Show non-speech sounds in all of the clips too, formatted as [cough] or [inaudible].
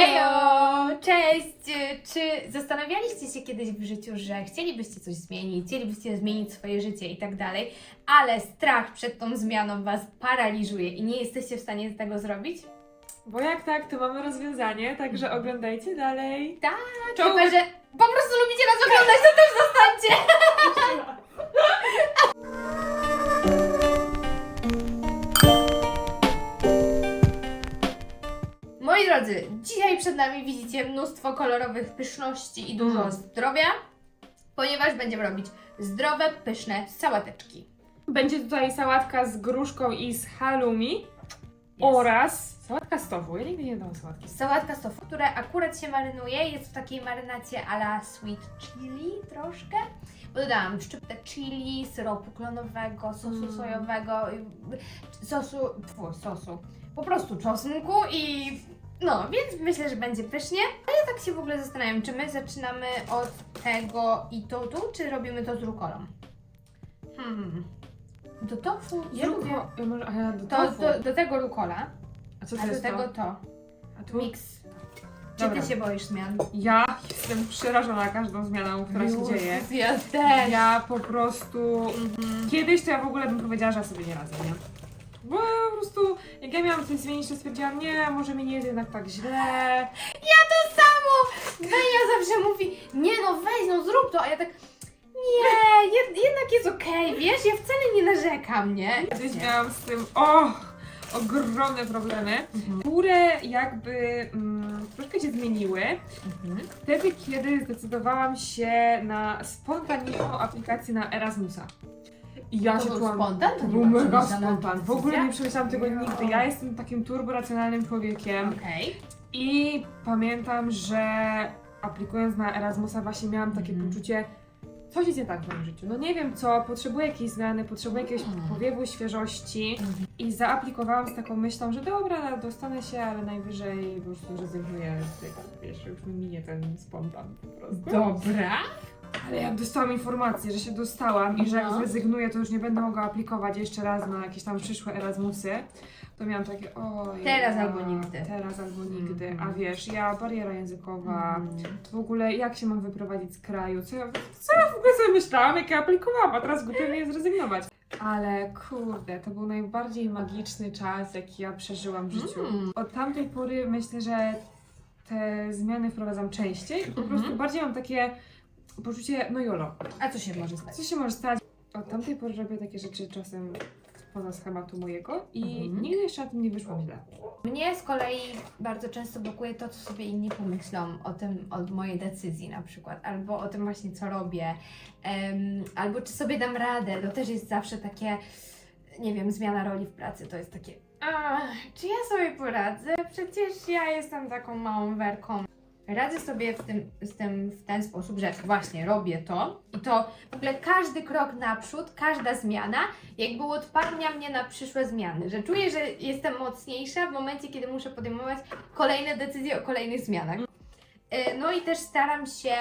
Hejo! Cześć! Czy zastanawialiście się kiedyś w życiu, że chcielibyście coś zmienić, chcielibyście zmienić swoje życie i tak dalej, ale strach przed tą zmianą Was paraliżuje i nie jesteście w stanie tego zrobić? Bo jak tak, to mamy rozwiązanie, także oglądajcie dalej. Tak, Czoł- Chyba, że po prostu lubicie nas oglądać, to też zostańcie! [laughs] [laughs] Moi drodzy, dzisiaj przed nami widzicie mnóstwo kolorowych pyszności i dużo Mm. zdrowia, ponieważ będziemy robić zdrowe, pyszne sałateczki. Będzie tutaj sałatka z gruszką i z halloumi oraz sałatka z tofu. Ja nigdy nie dałam sałatki. Sałatka z tofu, które akurat się marynuje, jest w takiej marynacie a la sweet chili troszkę. Bo dodałam szczyptę chili, syropu klonowego, sosu Mm. sojowego, sosu, tfu, sosu, po prostu czosnku i no, więc myślę, że będzie pysznie. Ale tak się w ogóle zastanawiam, czy my zaczynamy od tego i to tu, czy robimy to z rukolą? Hmm. Do tofu, ja Zrób lubię. ja może, a ja do To, tofu. do, do tego rukola, a co to a do jest tego to? to. A tu? Mix. Czy Dobra. ty się boisz zmian? Ja jestem przerażona każdą zmianą, która się dzieje. Ja też. Ja po prostu... Mhm. Kiedyś to ja w ogóle bym powiedziała, że ja sobie nie radzę, nie? Bo po prostu, jak ja miałam coś zmienić, to stwierdziłam, nie, może mi nie jest jednak tak źle. Ja to samo! Benia zawsze mówi, nie no weź, no zrób to, a ja tak, nie, jed, jednak jest okej, wiesz, ja wcale nie narzekam, nie? Kiedyś miałam z tym, o, ogromne problemy, Mhm. które jakby mm, troszkę się zmieniły. Mhm. Wtedy, kiedy zdecydowałam się na spontaniczną aplikację na Erasmusa. I ja To się był czułam... spontan? To był mega spontan. W ogóle nie przemyślałam tego nigdy. Ja jestem takim turboracjonalnym człowiekiem. Okej. I pamiętam, że aplikując na Erasmusa właśnie miałam takie Mhm. poczucie, coś jest nie tak w moim życiu. No nie wiem co, potrzebuję jakiejś zmiany, potrzebuję jakiegoś Mhm. powiewu świeżości. I zaaplikowałam z taką myślą, że dobra, dostanę się, ale najwyżej po prostu zrezygnuję z tego. Wiesz, już mi minie ten spontan po prostu. Dobra. Ale jak dostałam informację, że się dostałam i że jak No. zrezygnuję, to już nie będę mogła aplikować jeszcze raz na jakieś tam przyszłe Erasmusy, to miałam takie, oj. Teraz albo nigdy. Teraz albo nigdy. Mhm. A wiesz, ja bariera językowa, Mhm. w ogóle jak się mam wyprowadzić z kraju, co ja, co ja w ogóle sobie myślałam, jak ja aplikowałam, a teraz głupio mi jest zrezygnować. Ale kurde, to był najbardziej magiczny czas, jaki ja przeżyłam w życiu. Mm. Od tamtej pory myślę, że te zmiany wprowadzam częściej po Mhm. prostu bardziej mam takie poczucie, no jolo, A co się może stać? co się może stać? Od tamtej pory robię takie rzeczy czasem poza schematu mojego i Mhm. nigdy jeszcze na tym nie wyszło źle. Mnie z kolei bardzo często blokuje to, co sobie inni pomyślą o tym, o mojej decyzji na przykład, albo o tym właśnie, co robię, em, albo czy sobie dam radę. To też jest zawsze takie, nie wiem, zmiana roli w pracy, to jest takie, a, czy ja sobie poradzę? Przecież ja jestem taką małą werką. Radzę sobie w tym, z tym w ten sposób, że właśnie robię to i to w ogóle każdy krok naprzód, każda zmiana jakby uodparnia mnie na przyszłe zmiany, że czuję, że jestem mocniejsza w momencie, kiedy muszę podejmować kolejne decyzje o kolejnych zmianach. E, No i też staram się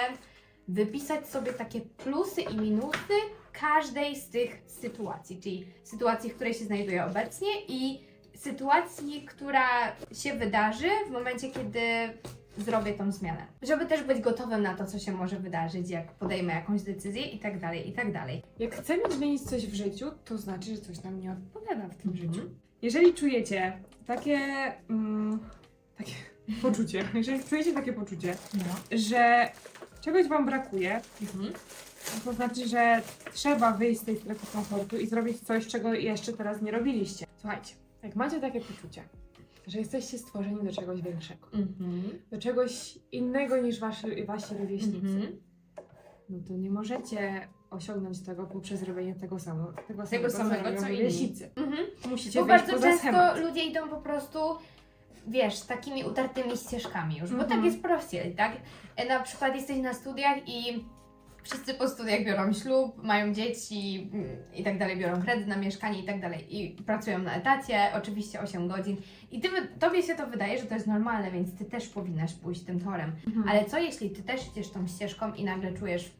wypisać sobie takie plusy i minusy każdej z tych sytuacji, czyli sytuacji, w której się znajduję obecnie i sytuacji, która się wydarzy w momencie, kiedy zrobię tą zmianę. Żeby też być gotowym na to, co się może wydarzyć, jak podejmę jakąś decyzję i tak dalej, i tak dalej. Jak chcemy zmienić coś w życiu, to znaczy, że coś nam nie odpowiada w tym Mhm. życiu. Jeżeli czujecie takie, mm, takie [laughs] poczucie, jeżeli czujecie takie poczucie, No. że czegoś Wam brakuje, Mhm. to znaczy, że trzeba wyjść z tej strefy komfortu i zrobić coś, czego jeszcze teraz nie robiliście. Słuchajcie, jak macie takie poczucie, że jesteście stworzeni do czegoś większego, Mhm. do czegoś innego niż wasi, wasi rówieśnicy, Mhm. no to nie możecie osiągnąć tego poprzez robienie tego, samo, tego, Tego samego, robią co inni. Mhm. Musicie Bo bardzo często schemat. ludzie idą po prostu, wiesz, takimi utartymi ścieżkami już, bo Mhm. tak jest prościej, tak? E, Na przykład jesteś na studiach i wszyscy po studiach biorą ślub, mają dzieci mm, i tak dalej, biorą kredyt na mieszkanie i tak dalej i pracują na etacie, oczywiście 8 godzin i ty, tobie się to wydaje, że to jest normalne, więc ty też powinnaś pójść tym torem. Mhm. Ale co jeśli ty też idziesz tą ścieżką i nagle czujesz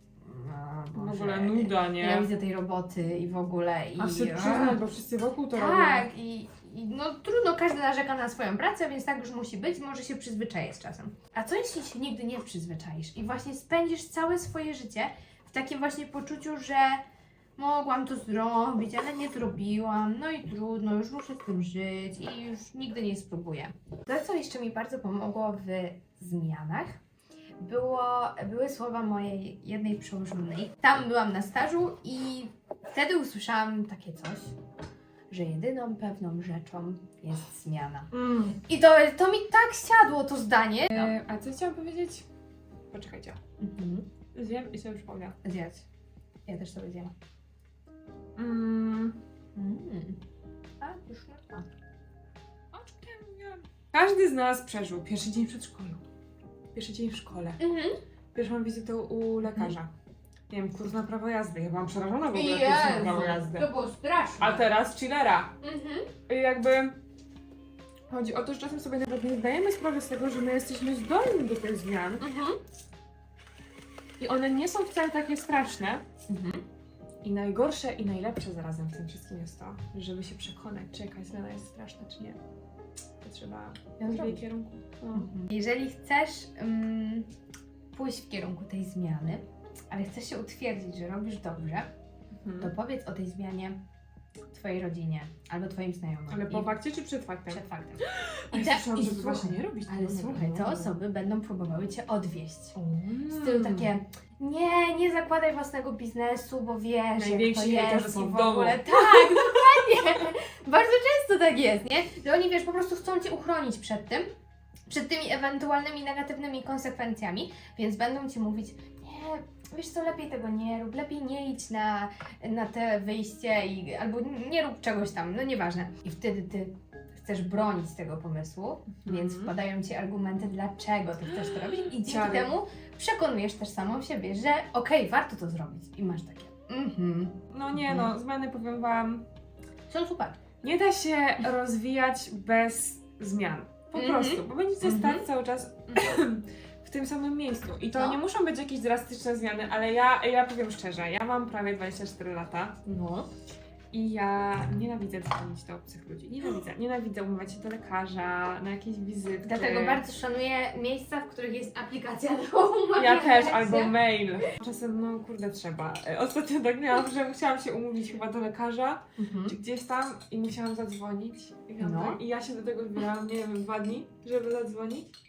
"No, w ogóle nuda, nie? Nienawidzę tej roboty i w ogóle i... A się przyznać, bo wszyscy wokół to robią. Tak, i no trudno, każdy narzeka na swoją pracę, więc tak już musi być, może się przyzwyczaić z czasem. A co jeśli się nigdy nie przyzwyczaisz i właśnie spędzisz całe swoje życie w takim właśnie poczuciu, że mogłam to zrobić, ale nie zrobiłam, no i trudno, już muszę z tym żyć i już nigdy nie spróbuję. To, co jeszcze mi bardzo pomogło w zmianach, było, były słowa mojej jednej przełożonej. Tam byłam na stażu i wtedy usłyszałam takie coś, że jedyną pewną rzeczą jest zmiana. Mm. I to, to mi tak siadło to zdanie. E, a co chciałam powiedzieć? Poczekajcie. Mhm. Zjem i sobie przypomnę. Zjedz. Ja też sobie zjem. Mm. Mm. A, już nie ma. O czym ja mówiłam? Każdy z nas przeżył pierwszy dzień przedszkolu. Pierwszy dzień w szkole. Mhm. Pierwszą wizytę u lekarza. Nie wiem, kurs na prawo jazdy. Ja byłam przerażona w ogóle kursem na prawo jazdy. to było straszne. A teraz chillera. Mhm. I jakby chodzi o to, że czasem sobie nawet nie zdajemy sprawy z tego, że my jesteśmy zdolni do tych zmian Mhm. i one nie są wcale takie straszne. Mhm. I najgorsze i najlepsze zarazem w tym wszystkim jest to, żeby się przekonać, czy jakaś zmiana jest straszna, czy nie. To trzeba Ja w zrobię. kierunku. No. Mhm. Jeżeli chcesz mm, pójść w kierunku tej zmiany, ale chcesz się utwierdzić, że robisz dobrze, to Mhm. powiedz o tej zmianie twojej rodzinie albo twoim znajomym. Ale po I- fakcie czy przed faktem? przed faktem. [gasps] Ja te- słyszałam, i żeby właśnie nie robić tego, Ale słuchaj, te osoby będą próbowały cię odwieść. Mm. W stylu takie, nie, nie zakładaj własnego biznesu, bo wiesz, jak to Najwięksi hejterzy jest są i w w ogóle. domu. Tak, dokładnie. [laughs] Bardzo często tak jest, nie? Że oni, wiesz, po prostu chcą cię uchronić przed tym, przed tymi ewentualnymi negatywnymi konsekwencjami, więc będą ci mówić, nie, wiesz co, lepiej tego nie rób, lepiej nie idź na, na te wyjście i, albo nie rób czegoś tam, no nieważne. I wtedy ty chcesz bronić tego pomysłu, więc Mhm. wpadają ci argumenty, dlaczego ty chcesz to robić i dzięki Ciary. temu przekonujesz też samą siebie, że okej, warto to zrobić i masz takie, mhm, No nie no, zmiany powiem wam, są super. nie da się rozwijać bez zmian. Po Mhm. prostu, bo będziecie Mhm. stać cały czas [clears throat] w tym samym miejscu. I to No. nie muszą być jakieś drastyczne zmiany, ale ja, ja powiem szczerze, ja mam prawie 24 lata No. i ja nienawidzę dzwonić do obcych ludzi. Nienawidzę. Nienawidzę umawiać się do lekarza, na jakieś wizyty. Dlatego bardzo szanuję miejsca, w których jest aplikacja do Ja umawiania też, się. [laughs] albo mail. Czasem, no kurde, trzeba. E, Ostatnio tak miałam, że musiałam się umówić chyba do lekarza, Mhm. czy gdzieś tam i musiałam zadzwonić. I, miałam No. tak, I ja się do tego zbierałam, nie wiem, dwa dni, żeby zadzwonić.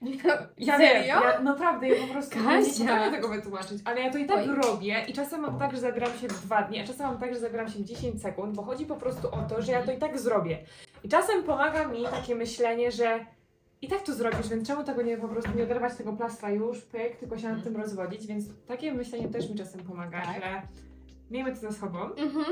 Serio? Ja wiem, ja, naprawdę, ja po prostu Kasia. nie potrafię tego wytłumaczyć, ale ja to i tak Oj. robię i czasem mam tak, że zabieram się dwa dni, a czasem mam tak, że zabieram się 10 sekund, bo chodzi po prostu o to, że ja to i tak zrobię. I czasem pomaga mi takie myślenie, że i tak to zrobisz, więc czemu tego nie po prostu nie oderwać tego plastra już, pyk, tylko się nad tym rozwodzić, więc takie myślenie też mi czasem pomaga, Tak. że miejmy to ze sobą, Mhm.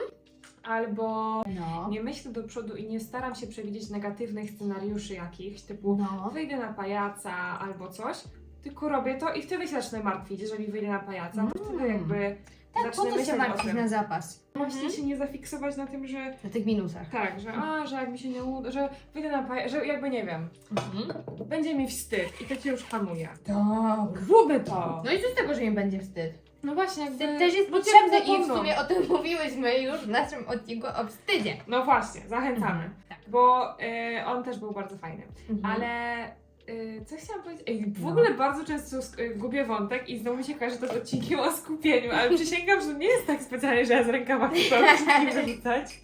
Albo No. nie myślę do przodu i nie staram się przewidzieć negatywnych scenariuszy jakichś, typu No. wyjdę na pajaca albo coś, tylko robię to i wtedy się zacznę martwić, jeżeli wyjdę na pajaca, Mm. wtedy jakby Tak, po to się martwić na zapas. Właśnie Mhm. się nie zafiksować na tym, że Na tych minusach. tak, że a, że jak mi się nie uda, że wyjdę na pajaca, że jakby nie wiem, Mhm. będzie mi wstyd i to cię już hamuje. Tak. Zróbmy to! No i co z tego, że im będzie wstyd? No właśnie, jakby... Wstyd też jest ludzie potrzebny i w sumie o tym [laughs] mówiłyśmy już w naszym odcinku o wstydzie. No właśnie, zachęcamy, Tak. bo y, on też był bardzo fajny. Mhm. Ale y, co chciałam powiedzieć? Ej, w No. ogóle bardzo często y, gubię wątek i znowu mi się kojarzy to z odcinkiem o skupieniu, ale przysięgam, że nie jest tak specjalnie, że ja z rękawa odcinki [laughs] wyrzucać.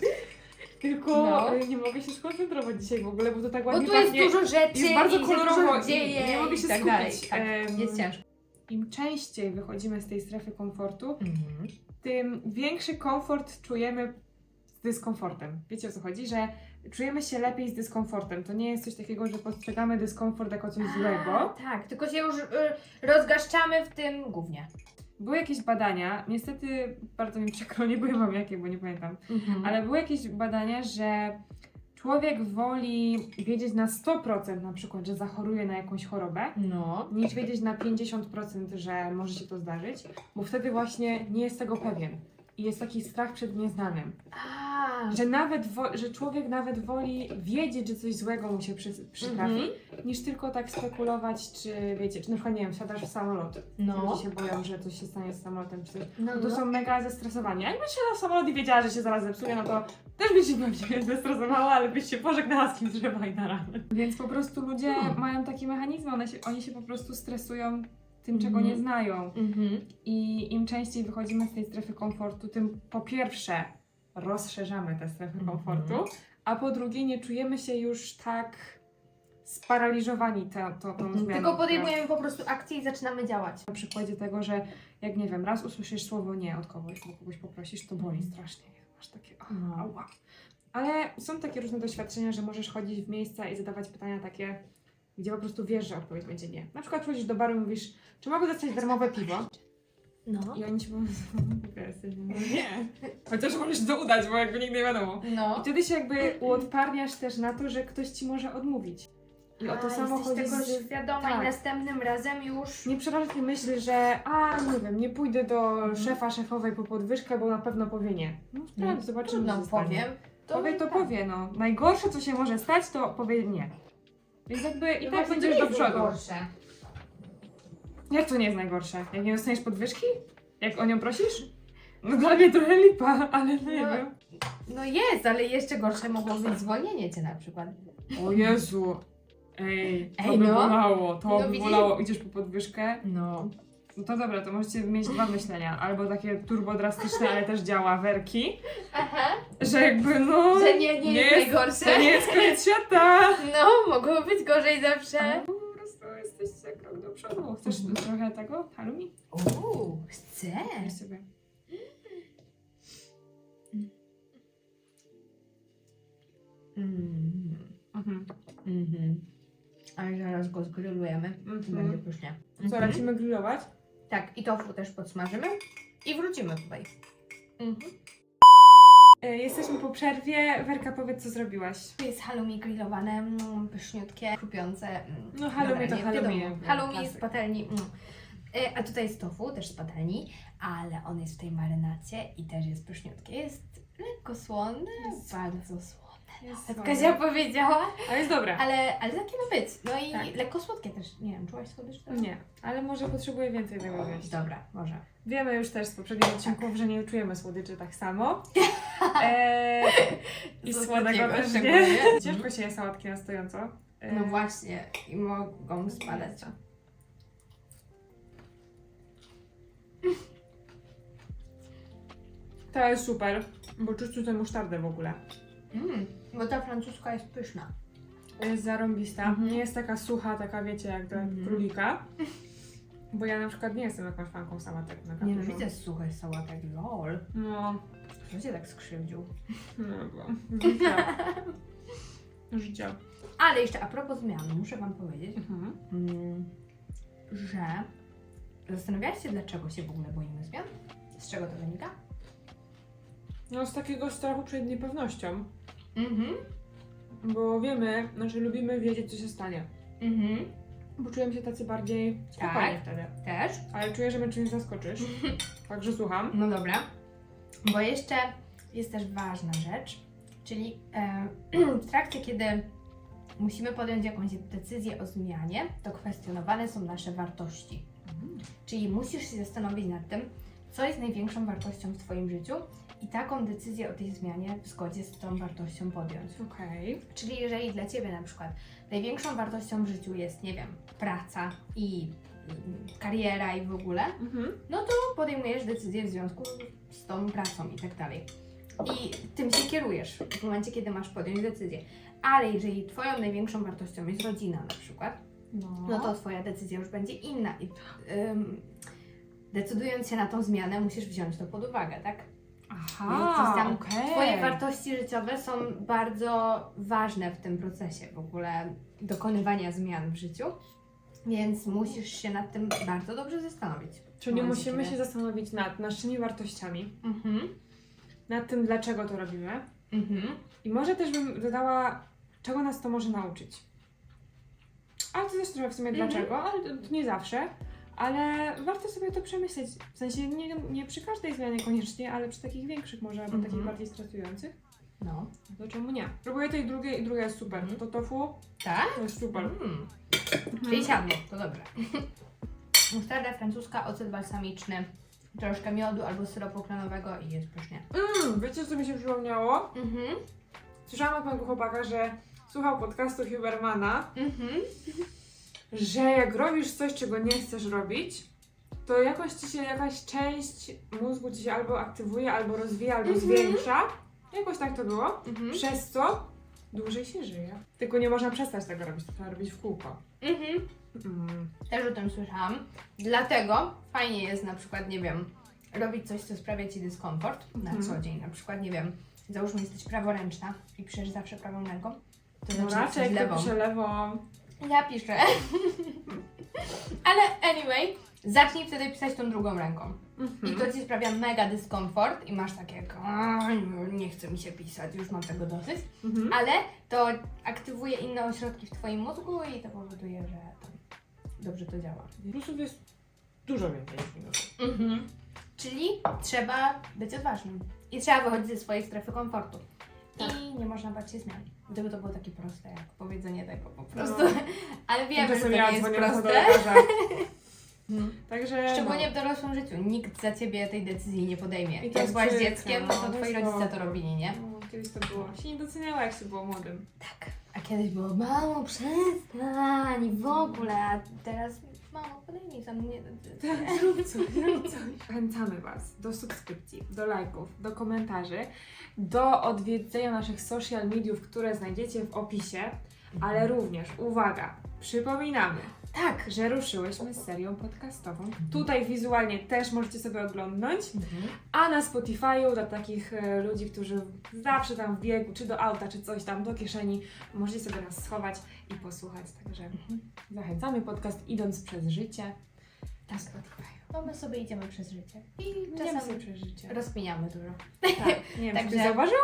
Tylko No. nie mogę się skoncentrować dzisiaj w ogóle, bo to tak Bo ładnie tu jest pachnie. dużo rzeczy jest bardzo kolorowo i nie mogę się tak skupić. dalej. Tak, jest ciężko. Im częściej wychodzimy z tej strefy komfortu, Mhm. tym większy komfort czujemy z dyskomfortem. Wiecie o co chodzi? Że czujemy się lepiej z dyskomfortem. To nie jest coś takiego, że postrzegamy dyskomfort jako coś złego. Tak, tylko się już y, rozgaszczamy w tym głównie. Były jakieś badania, niestety bardzo mi przykro, [laughs] nie byłem jakie, bo nie pamiętam, ale były jakieś badania, że człowiek woli wiedzieć na 100% na przykład, że zachoruje na jakąś chorobę, No. niż wiedzieć na 50%, że może się to zdarzyć, bo wtedy właśnie nie jest tego pewien. I jest taki strach przed nieznanym. A, Że nawet że człowiek nawet woli wiedzieć, że coś złego mu się przy, przytrafi, Mhm. niż tylko tak spekulować, czy wiecie, czy na przykład nie wiem, wsiadasz w samolot. No. Ludzie się boją, że coś się stanie z samolotem, czy coś. No, No to są mega zestresowani. A Jakbym siadała w samolot i wiedziała, że się zaraz zepsuje, no to Też byś się pewnie zestresowała, ale byś się pożegnała z kimś, że fajna rana. Więc po prostu ludzie Hmm. mają takie mechanizmy, one się, oni się po prostu stresują tym, czego Mhm. nie znają. Mhm. I im częściej wychodzimy z tej strefy komfortu, tym po pierwsze rozszerzamy tę strefę Mhm. komfortu, a po drugie nie czujemy się już tak sparaliżowani tą, tą, tą zmianą. Tylko podejmujemy po prostu akcję i zaczynamy działać. Na przykładzie tego, że jak nie wiem, raz usłyszysz słowo nie od kogoś, bo kogoś poprosisz, to boli strasznie. Masz takie No. ała. Ale są takie różne doświadczenia, że możesz chodzić w miejsca i zadawać pytania takie, gdzie po prostu wiesz, że odpowiedź będzie nie. Na przykład chodzisz do baru i mówisz, czy mogę dostać darmowe piwo? No. I oni ci [laughs] no nie. Chociaż możesz to udać, bo jakby nigdy nie wiadomo. I No. wtedy się jakby uodparniasz też na to, że ktoś ci może odmówić. I o to A, samo jesteś chodzi tego z... świadoma tak. i następnym razem już... Nie przerażaj myśli, że a, nie wiem, nie pójdę do Mhm. szefa, szefowej po podwyżkę, bo na pewno powie nie. No sprawdź, zobaczymy, Trudno co powiem. Powie, to tak. powie, no. Najgorsze, co się może stać, to powie nie. Więc jakby i No tak będziesz to do przodu. gorsze. Jak to nie jest najgorsze? Jak nie dostaniesz podwyżki? Jak o nią prosisz? No dla mnie trochę lipa, ale nie No. wiem. No jest, ale jeszcze gorsze mogło być zwolnienie cię na przykład. O Jezu. Ej, to Ej, by no. bolało, to No by widzisz? bolało. Idziesz po podwyżkę? No. No to dobra, to możecie mieć dwa myślenia. Albo takie turbo drastyczne, ale też działa werki, Aha. że jakby no... Że nie, nie, jest najgorsze. To nie jest koniec świata! No, mogło być gorzej zawsze. Po prostu jesteście krok do przodu. Chcesz trochę tego? Halloumi? Uuu, chcę. Weź sobie. Mm. Mhm. Mhm. Ale zaraz go zgrillujemy. Mhm. Będzie pysznie. To Co, lecimy grillować? Tak, i tofu też podsmażymy. I wrócimy tutaj. Mhm. E, jesteśmy po przerwie. Werka, powiedz, co zrobiłaś. Tu jest halloumi grillowane, mm, pyszniutkie, chrupiące. mm. No, halloumi to nie halloumi, wiadomo. jakby, Halloumi z klasyk. patelni. mm. E, A tutaj jest tofu, też z patelni, ale on jest w tej marynacie i też jest pyszniutkie. Jest lekko słone, Jest bardzo słone. Jest Tak. Kazia powiedziała, Ale jest dobre. ale, ale takie ma być. No i Tak. lekko słodkie też. Nie wiem, czułaś słodycz teraz? Nie, ale może potrzebuję więcej tego wziąć. Dobra, może. Wiemy już też z poprzednich odcinków, że nie czujemy słodyczy tak samo. [laughs] E, I Z ostatniego też szczególnie. nie. [laughs] Ciężko się je sałatki na stojąco. E, No właśnie, i mogą spadać. To jest super, bo czuć tutaj musztardę w ogóle. Mm, bo ta francuska jest pyszna. Jest zarąbista. Mhm. Nie jest taka sucha, taka wiecie, jak do Mhm. królika. Bo ja na przykład nie jestem jakąś fanką sałatek na Nie no, dużo. widzę suche sałatek, lol. No, Kto cię tak skrzywdził? no bo [laughs] życia. Ale jeszcze a propos zmian, muszę Wam powiedzieć, Mhm. mm, że zastanawiałaś się, dlaczego się w ogóle boimy zmian? Z czego to wynika? No z takiego strachu przed niepewnością. Mhm. Bo wiemy, znaczy lubimy wiedzieć, co się stanie. Mhm. Bo czujemy się tacy bardziej spokojni Tak. wtedy. Też? Ale czuję, że mnie czymś zaskoczysz. [laughs] Także słucham. No dobra. Bo jeszcze jest też ważna rzecz, czyli e, [clears throat] w trakcie, kiedy musimy podjąć jakąś decyzję o zmianie, to kwestionowane są nasze wartości. Czyli musisz się zastanowić nad tym, co jest największą wartością w Twoim życiu i taką decyzję o tej zmianie w zgodzie z tą wartością podjąć. Okej. Czyli jeżeli dla Ciebie na przykład największą wartością w życiu jest, nie wiem, praca i mm, kariera i w ogóle, Mhm. no to podejmujesz decyzję w związku z tą pracą i tak dalej. I tym się kierujesz w momencie, kiedy masz podjąć decyzję. Ale jeżeli Twoją największą wartością jest rodzina na przykład, No. no to Twoja decyzja już będzie inna. I ym, decydując się na tą zmianę, musisz wziąć to pod uwagę, tak? Aha, tam okej. Twoje wartości życiowe są bardzo ważne w tym procesie w ogóle dokonywania zmian w życiu. Więc musisz się nad tym bardzo dobrze zastanowić. Czyli musimy kiedy- się zastanowić nad naszymi wartościami, Mhm. nad tym, dlaczego to robimy. Mhm. I może też bym dodała, czego nas to może nauczyć. Ale to też trochę w sumie Mhm. dlaczego, ale to, to nie zawsze. Ale warto sobie to przemyśleć. W sensie nie, nie przy każdej zmianie koniecznie, ale przy takich większych może, albo Mhm. takich bardziej stresujących. No. To czemu nie? Próbuję tej drugiej i druga jest super. Mhm. To tofu Tak? to jest super. Mm. Mhm. Czyli siadło, to dobrze. [laughs] Musztarda francuska, ocet balsamiczny, troszkę miodu albo syropu klonowego i jest pysznie. Mm, wiecie co mi się przypomniało? Mhm. Słyszałam od mojego chłopaka, że słuchał podcastu Hubermana, Mhm. Że jak robisz coś, czego nie chcesz robić, to jakoś ci się jakaś część mózgu ci się albo aktywuje, albo rozwija, albo Mhm. zwiększa. Jakoś tak to było. Mhm. Przez co dłużej się żyje. Tylko nie można przestać tego robić, to trzeba robić w kółko. Mhm. Mm. Też o tym słyszałam. Dlatego fajnie jest na przykład, nie wiem, robić coś, co sprawia Ci dyskomfort na Mhm. co dzień. Na przykład, nie wiem, załóżmy jesteś praworęczna i piszesz zawsze prawą ręką, to No zaczynasz raczej jak lewą. Ja piszę. [laughs] Ale anyway, zacznij wtedy pisać tą drugą ręką. I to Ci sprawia mega dyskomfort i masz takie jak "Aj, nie chce mi się pisać, już mam tego dosyć. Mhm. Ale to aktywuje inne ośrodki w Twoim mózgu i to powoduje, że tam dobrze to działa. Plusów jest dużo więcej niż minusów. Mhm. Czyli trzeba być odważnym. I trzeba wychodzić ze swojej strefy komfortu. Nie można bać się zmian. Gdyby to było takie proste, jak powiedzenie tego po prostu. No. [laughs] Ale wiem, że to nie ja jest proste. Mhm. [laughs] Także Szczególnie no. w dorosłym życiu. Nikt za ciebie tej decyzji nie podejmie. I Jak byłaś dzieckiem, no, to twoi rodzice to robili, nie? No, kiedyś to było. Się nie doceniała, jak się było młodym. Tak. A kiedyś było, mamo, przestań w ogóle, a teraz, mamo, podejmij za mnie decyzję. [laughs] Zrób coś, zrób coś. Zachęcamy Was do subskrypcji, do lajków, do komentarzy, do odwiedzenia naszych social mediów, które znajdziecie w opisie, ale również, uwaga, przypominamy, Tak. że ruszyłyśmy z serią podcastową. Tutaj wizualnie też możecie sobie oglądnąć, a na Spotify'u dla takich e, ludzi, którzy zawsze tam w biegu, czy do auta, czy coś tam do kieszeni, możecie sobie nas schować i posłuchać. Także zachęcamy podcast idąc przez życie. Na Spotify. No my sobie idziemy przez życie. I czasem sobie przez życie. rozkminiamy dużo. Tak, nie wiem, czy Także- ty zauważył?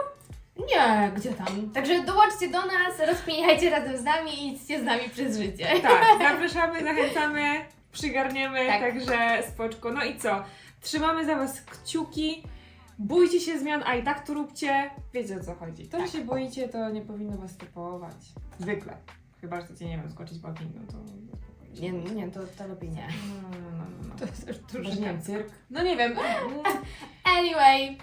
Nie, gdzie tam? Także dołączcie do nas, rozkminiajcie razem z nami i idźcie z nami przez życie. Tak, [laughs] zapraszamy, zachęcamy, przygarniemy, Tak. także spoczko. No i co? Trzymamy za Was kciuki. Bójcie się zmian, a i tak to róbcie. Wiecie o co chodzi. To, Tak. że się boicie, to nie powinno Was typować. Zwykle. Chyba, że chcecie, nie wiem, skoczyć po no to... Nie, nie, to, to lepiej nie. No, no, no, no, no. To jest już Może nie wiem, cyrk. No nie wiem. [laughs] Anyway,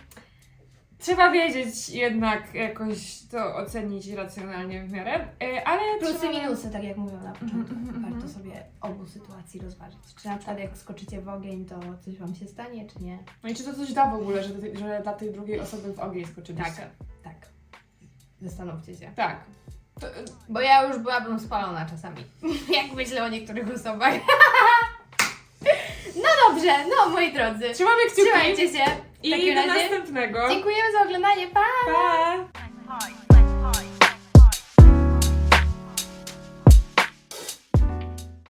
Trzeba wiedzieć jednak jakoś to ocenić racjonalnie w miarę, e, ale plusy, trzeba... minusy, tak jak mówiłam na początku. Mhm, mhm, Warto mhm. sobie obu sytuacji rozważyć. Czy na przykład jak skoczycie w ogień, to coś Wam się stanie, czy nie? No i czy to coś da w ogóle, że, że dla tej drugiej osoby w ogień skoczyliście? Tak. Tak. Zastanówcie się. Tak. To, Bo ja już byłabym spalona czasami. [laughs] Jak myślę o niektórych osobach. [laughs] No dobrze, no moi drodzy. Trzymamy kciuki Trzymajcie się. I takim do razie następnego. dziękujemy za oglądanie. Pa! Pa!